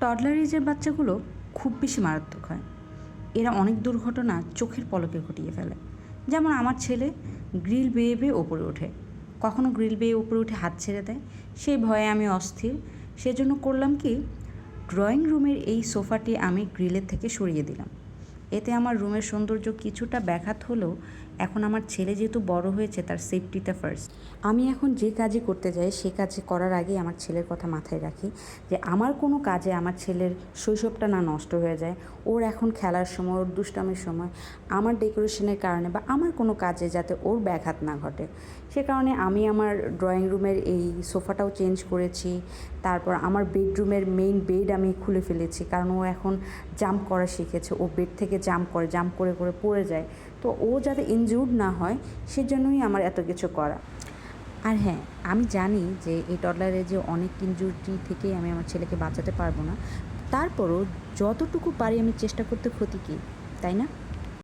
Toddler এজের বাচ্চাগুলো খুব বেশি মারাত্মক হয়। এরা অনেক দুর্ঘটনা চোখের পলকে ঘটিয়ে ফেলে। যেমন আমার ছেলে গ্রিল বেয়ে বেয়ে ওপরে ওঠে। কখনো গ্রিল বেয়ে ওপরে উঠে হাত ছেড়ে দেয়। সেই ভয়ে আমি অস্থির। সেজন্য করলাম কি ড্রয়িং রুমের এই সোফাটি আমি গ্রিলের থেকে সরিয়ে দিলাম। এতে আমার রুমের সৌন্দর্য কিছুটা ব্যাঘাত হলেও এখন আমার ছেলে যেহেতু বড় হয়েছে, তার সেফটিটা ফার্স্ট আমি এখন যে কাজই করতে যাই, সে কাজ করার আগে আমার ছেলের কথা মাথায় রাখি যে আমার কোনো কাজে আমার ছেলের শৈশবটা না নষ্ট হয়ে যায়। ওর এখন খেলার সময়, ওর দুষ্টামির সময়, আমার ডেকোরেশনের কারণে বা আমার কোনো কাজে যাতে ওর ব্যাঘাত না ঘটে। সে কারণে আমি আমার ড্রয়িং রুমের এই সোফাটাও চেঞ্জ করেছি। তারপর আমার বেডরুমের মেইন বেড আমি খুলে ফেলেছি, কারণ ও এখন জাম্প করা শিখেছে। ও বেড থেকে জাম্প করে জাম্প করে করে পড়ে যায়। তো ও যাতে ইনজিউর্ড না হয়, সেজন্যই আমার এত কিছু করা। আর হ্যাঁ আমি জানি যে এই টডলারের যে অনেক ইনজুরি থেকেই আমি আমার ছেলেকে বাঁচাতে পারব না। তারপরও যতটুকু পারি আমি চেষ্টা করতে ক্ষতি কী, তাই না?